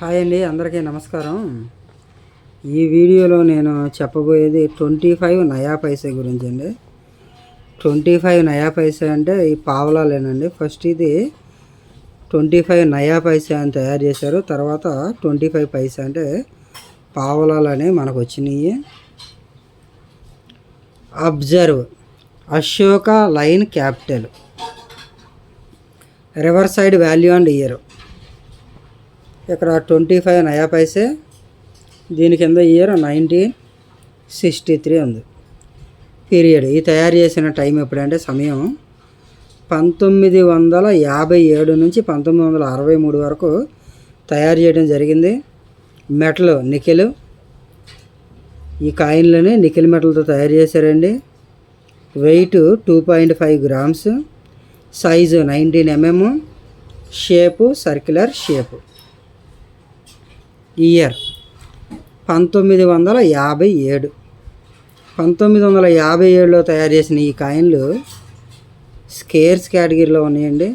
Hi అండి అందరికీ నమస్కారం. ఈ వీడియోలో నేను చెప్పబోయేది ట్వంటీ ఫైవ్ నయా పైసే గురించి అండి. ట్వంటీ ఫైవ్ నయా పైసే అంటే ఈ పావలాలేనండి. ఫస్ట్ ఇది ట్వంటీ ఫైవ్ నయా పైసే అని తయారు చేశారు. తర్వాత ట్వంటీ ఫైవ్ పైసా అంటే పావలాలు అనేవి మనకు వచ్చినాయి. Observe Ashoka lion capital reverse side value and year. ఇక్కడ ట్వంటీ ఫైవ్ నయా పైసే దీని కింద ఇయర్ నైన్టీన్ సిక్స్టీ త్రీ ఉంది. పీరియడ్. ఈ తయారు చేసిన టైం ఎప్పుడంటే సమయం పంతొమ్మిది వందల యాభై ఏడు నుంచి పంతొమ్మిది వందల అరవై మూడు వరకు తయారు చేయడం జరిగింది. Metal nickel. ఈ కాయిన్లని నికెల్ మెటల్తో తయారు చేశారండి. Weight two point five grams. Size nineteen mm. Shape circular shape. Year. పంతొమ్మిది వందల యాభై ఏడు. పంతొమ్మిది వందల యాభై ఏడులో తయారు చేసిన ఈ కాయిన్లు స్కేర్స్ కేటగిరీలో ఉన్నాయండి.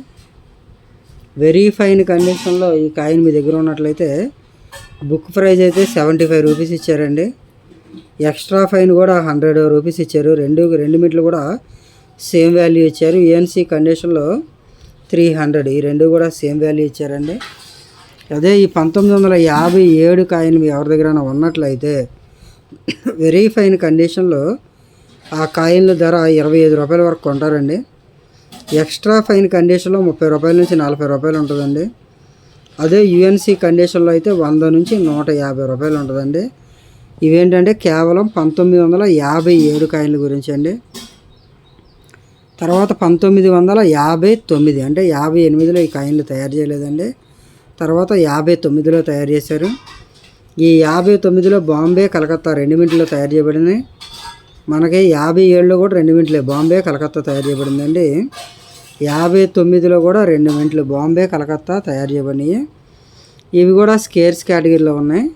వెరీ ఫైన్ కండిషన్లో ఈ కాయిన్ మీ దగ్గర ఉన్నట్లయితే బుక్ ప్రైజ్ అయితే సెవెంటీ ఫైవ్ రూపీస్ ఇచ్చారండి. ఎక్స్ట్రా ఫైన్ కూడా హండ్రెడ్ రూపీస్ ఇచ్చారు. రెండు రెండు మీట్లు కూడా సేమ్ వాల్యూ ఇచ్చారు. ఏఎన్సీ కండిషన్లో త్రీ హండ్రెడ్. ఈ రెండు కూడా సేమ్ వాల్యూ ఇచ్చారండి. అదే ఈ పంతొమ్మిది వందల యాభై ఏడు కాయిన్ మీ ఎవరి దగ్గర ఉన్నట్లయితే వెరీ ఫైన్ కండిషన్లో ఆ కాయిన్ల ధర ఇరవై ఐదు రూపాయల వరకు కొంటారండి. ఎక్స్ట్రా ఫైన్ కండిషన్లో ముప్పై రూపాయల నుంచి నలభై రూపాయలు ఉంటుందండి. అదే యుఎన్సి కండిషన్లో అయితే వంద నుంచి నూట యాభై రూపాయలు ఉంటుందండి. ఇవేంటంటే కేవలం పంతొమ్మిది వందల యాభై ఏడు కాయిన్ల గురించి అండి. తర్వాత పంతొమ్మిది వందల యాభై తొమ్మిది అంటే యాభై ఎనిమిదిలో ఈ కాయిన్లు తయారు చేయలేదండి. తర్వాత యాభై తొమ్మిదిలో తయారు చేశారు. ఈ యాభై తొమ్మిదిలో బాంబే కలకత్తా రెండుమింటిలో తయారు చేయబడింది. మనకి యాభై ఏడులో కూడా రెండు మింట్లే బాంబే కలకత్తా తయారు చేయబడిందండి. యాభై తొమ్మిదిలో కూడా రెండు మింట్లు బాంబే కలకత్తా తయారు చేయబడినాయి. ఇవి కూడా స్కేర్స్ కేటగిరీలో ఉన్నాయి.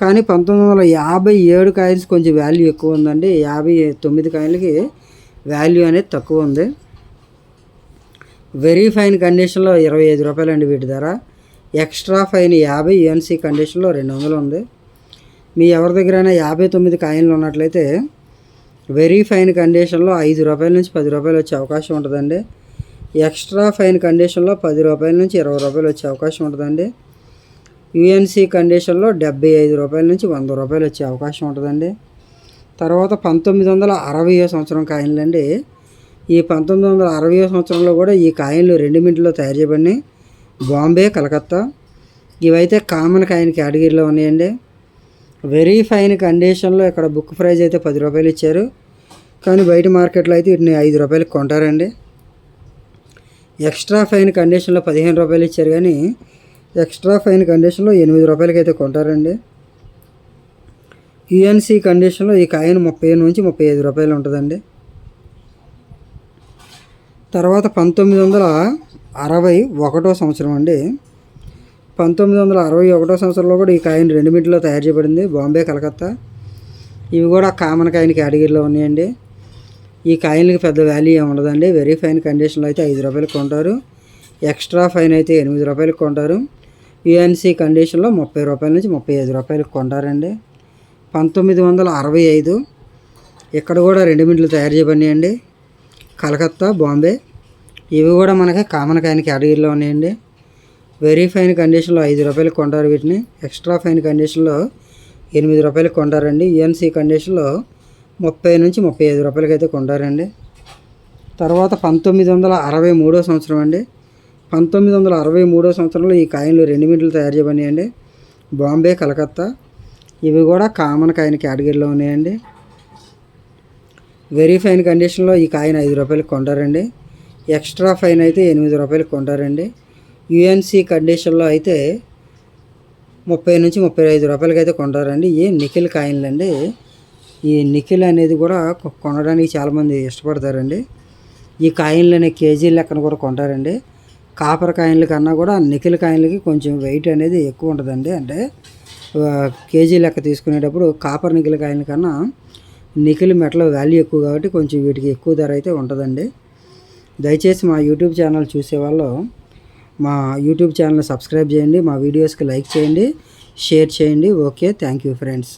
కానీ పంతొమ్మిది వందల యాభై ఏడు కాయిన్స్ కొంచెం వాల్యూ ఎక్కువ ఉందండి. యాభై తొమ్మిది కాయిన్లకి వాల్యూ అనేది తక్కువ ఉంది. వెరీ ఫైన్ కండిషన్లో ఇరవై ఐదు రూపాయలు అండి వీటి ధర. ఎక్స్ట్రా ఫైన్ యాభై యూఎన్సీ కండిషన్లో రెండు వందలు ఉంది. మీ ఎవరి దగ్గరైనా యాభై తొమ్మిది కాయిన్లు ఉన్నట్లయితే వెరీ ఫైన్ కండిషన్లో ఐదు రూపాయల నుంచి పది రూపాయలు వచ్చే అవకాశం ఉంటుందండి. ఎక్స్ట్రా ఫైన్ కండిషన్లో పది రూపాయల నుంచి ఇరవై రూపాయలు వచ్చే అవకాశం ఉంటుందండి. యుఎన్సీ కండిషన్లో డెబ్బై ఐదు రూపాయల నుంచి వంద రూపాయలు వచ్చే అవకాశం ఉంటుందండి. తర్వాత పంతొమ్మిది వందల అరవై సంవత్సరం కాయిన్లు అండి ఈ పంతొమ్మిది వందల అరవై సంవత్సరంలో కూడా ఈ కాయిన్లు రెండు మింట్లో తయారు చేయబడినాయి. బాంబే కలకత్తా. ఇవైతే కామన్ కాయిన్ కేటగిరీలో ఉన్నాయండి. వెరీ ఫైన్ కండిషన్లో ఇక్కడ బుక్ ప్రైజ్ అయితే పది రూపాయలు ఇచ్చారు. కానీ బయట మార్కెట్లో అయితే వీటిని ఐదు రూపాయలకి కొంటారండి. ఎక్స్ట్రా ఫైన్ కండిషన్లో పదిహేను రూపాయలు ఇచ్చారు కానీ ఎక్స్ట్రా ఫైన్ కండిషన్లో ఎనిమిది రూపాయలకి అయితే కొంటారండి. యుఎన్సి కండిషన్లో ఈ కాయిన్ ముప్పై నుంచి ముప్పై ఐదు రూపాయలు ఉంటుందండి. తర్వాత పంతొమ్మిది వందల అరవై ఒకటో సంవత్సరం అండి. పంతొమ్మిది వందల అరవై ఒకటో సంవత్సరంలో కూడా ఈ కాయిన్ రెండు మింట్లో తయారు చేయబడింది బాంబే కలకత్తా. ఇవి కూడా కామన్ కాయిన్ కేటగిరీలో ఉన్నాయండి. ఈ కాయిన్లకి పెద్ద వాల్యూ ఏమి ఉండదండి. వెరీ ఫైన్ కండిషన్లో అయితే ఐదు రూపాయలకు కొంటారు. ఎక్స్ట్రా ఫైన్ అయితే ఎనిమిది రూపాయలకు కొంటారు. యుఎన్సీ కండిషన్లో ముప్పై రూపాయల నుంచి ముప్పై ఐదు రూపాయలకు కొంటారండి. పంతొమ్మిది వందల అరవై ఐదు ఇక్కడ కూడా రెండు మింట్లు తయారు చేయబడినాయండి. కలకత్తా బాంబే ఇవి కూడా మనకి కామన్ కాయని కేటగిరీలో ఉన్నాయండి. వెరీ ఫైన్ కండిషన్లో ఐదు రూపాయలు కొంటారు వీటిని. ఎక్స్ట్రా ఫైన్ కండిషన్లో ఎనిమిది రూపాయలు కొంటారండి. యుఎన్సి కండిషన్లో ముప్పై నుంచి ముప్పై ఐదు రూపాయలకి అయితే కొంటారండి. తర్వాత పంతొమ్మిది వందల అరవై మూడో సంవత్సరం అండి. పంతొమ్మిది వందల అరవై మూడో సంవత్సరంలో ఈ కాయిన్లు రెండు మీటర్లు తయారు చేయబడినాయండి. బాంబే కలకత్తా. ఇవి కూడా కామన్ కాయిన్ కేటగిరీలో ఉన్నాయండి. వెరీ ఫైన్ కండిషన్లో ఈ కాయిన్ ఐదు రూపాయలకి కొంటారండి. ఎక్స్ట్రా ఫైన్ అయితే ఎనిమిది రూపాయలు కొంటారండి. యుఎన్సి కండిషన్లో అయితే ముప్పై నుంచి ముప్పై ఐదు రూపాయలకి అయితే కొంటారండి. ఈ నిఖిల్ కాయిన్లు అండి. ఈ నిఖిల్ అనేది కూడా కొనడానికి చాలామంది ఇష్టపడతారండి. ఈ కాయిన్లని కేజీ లెక్కన కూడా కొంటారండి. కాపర్ కాయిన్ల కన్నా కూడా నిఖిల్ కాయిన్లకి కొంచెం వెయిట్ అనేది ఎక్కువ ఉంటుందండి. అంటే కేజీ లెక్క తీసుకునేటప్పుడు కాపర్ నిఖిల్ కాయిన్ల కన్నా నిఖిల్ మెటల్ వాల్యూ ఎక్కువ కాబట్టి కొంచెం వీటికి ఎక్కువ ధర అయితే ఉంటుందండి. దయచేసి మా యూట్యూబ్ ఛానల్ చూసేవాళ్ళు మా యూట్యూబ్ ఛానల్ సబ్స్క్రైబ్ చేయండి మా వీడియోస్కి లైక్ చేయండి షేర్ చేయండి. Okay thank you friends.